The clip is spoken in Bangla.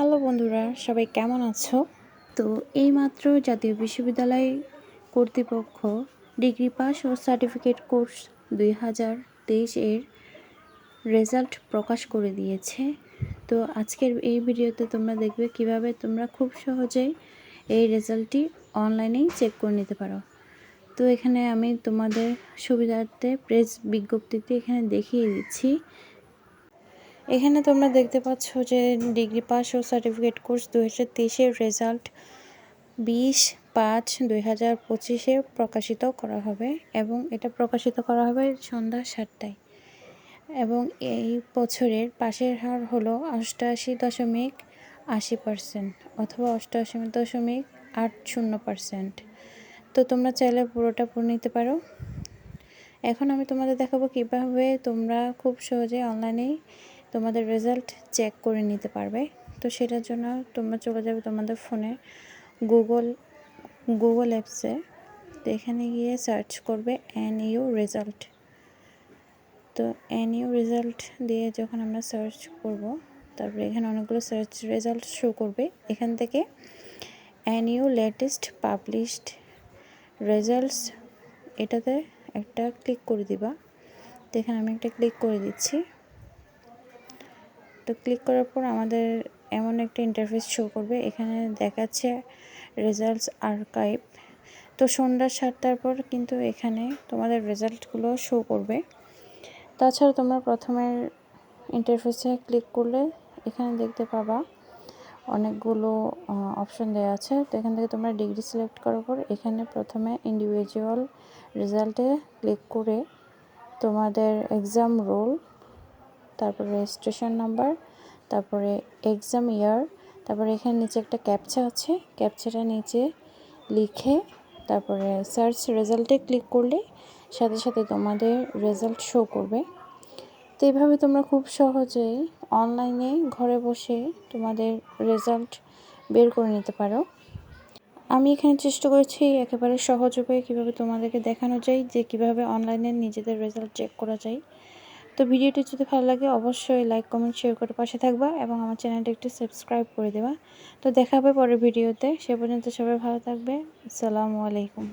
হ্যালো বন্ধুরা, সবাই কেমন আছো? তো এইমাত্র জাতীয় বিশ্ববিদ্যালয় কর্তৃপক্ষ ডিগ্রি পাস ও সার্টিফিকেট কোর্স দুই হাজার তেইশ এর রেজাল্ট প্রকাশ করে দিয়েছে। তো আজকের এই ভিডিওতে তোমরা দেখবে কীভাবে তোমরা খুব সহজেই এই রেজাল্টটি অনলাইনেই চেক করে নিতে পারো। তো এখানে আমি তোমাদের সুবিধার্থে প্রেস বিজ্ঞপ্তিতে এখানে দেখিয়ে দিচ্ছি। এখানে তোমরা দেখতে পাচ্ছ যে ডিগ্রি পাস ও সার্টিফিকেট কোর্স দু হাজার তেইশের রেজাল্ট বিশ পাঁচ দুই হাজার পঁচিশে প্রকাশিত করা হবে এবং এটা প্রকাশিত করা হবে সন্ধ্যা সাতটায়। এবং এই বছরের পাশের হার হলো অষ্টআশি দশমিক আশি পার্সেন্ট অথবা অষ্টআশি দশমিক আট শূন্য পার্সেন্ট। তো তোমরা চাইলে পুরোটা পড়ে নিতে পারো। এখন আমি তোমাদের দেখাবো কীভাবে তোমরা খুব সহজে অনলাইনেই তোমাদের রেজাল্ট চেক করে নিতে পারবে। তো সেটার জন্য তোমরা চলে যাবে তোমাদের ফোনে গুগল গুগল অ্যাপসে তো এখানে গিয়ে সার্চ করবে এন ইউ রেজাল্ট তো এন ইউ রেজাল্ট দিয়ে যখন আমরা সার্চ করব, তারপরে এখানে অনেকগুলো সার্চ রেজাল্ট শো করবে। এখান থেকে N U latest published results এটাতে একটা ক্লিক করে দিবা। তো এখানে আমি একটা ক্লিক করে দিচ্ছি। তো ক্লিক করার পর আমাদের এমন একটা ইন্টারফেস শো করবে। এখানে দেখাচ্ছে রেজাল্টস আর্কাইভ তো সন্ধ্যা সাতটার পর কিন্তু এখানে তোমাদের রেজাল্টগুলো শো করবে। তাছাড়া তোমরা প্রথমের ইন্টারফেসে ক্লিক করলে এখানে দেখতে পাবা অনেকগুলো অপশন দেওয়া আছে। তো এখান থেকে তোমরা ডিগ্রি সিলেক্ট করার পর এখানে প্রথমে ইন্ডিভিজুয়াল রেজাল্টে ক্লিক করে তোমাদের এক্সাম রোল তারপরে রেজিস্ট্রেশন নাম্বার তারপরে এক্সাম ইয়ার তারপরে এখানে নিচে একটা ক্যাপচা আছে। ক্যাপচাটা নিচে লিখে তারপরে সার্চ রেজাল্টে ক্লিক করলে সাথে সাথে তোমাদের রেজাল্ট শো করবে। তো এইভাবে তোমরা খুব সহজেই অনলাইনে ঘরে বসে তোমাদের রেজাল্ট বের করে নিতে পারো। আমি এখানে চেষ্টা করেছি একেবারে সহজ উপায়ে কীভাবে তোমাদেরকে দেখানো যায়, যে কীভাবে অনলাইনে নিজেদের রেজাল্ট চেক করা যায়। তো ভিডিওটি যদি ভালো লাগে, অবশ্যই লাইক কমেন্ট শেয়ার করে পাশে থাকবা এবং আমার চ্যানেলটি একটু সাবস্ক্রাইব করে দেবা। তো দেখা হবে পরের ভিডিওতে। সে পর্যন্ত সবাই ভালো থাকবে। আসসালামু আলাইকুম।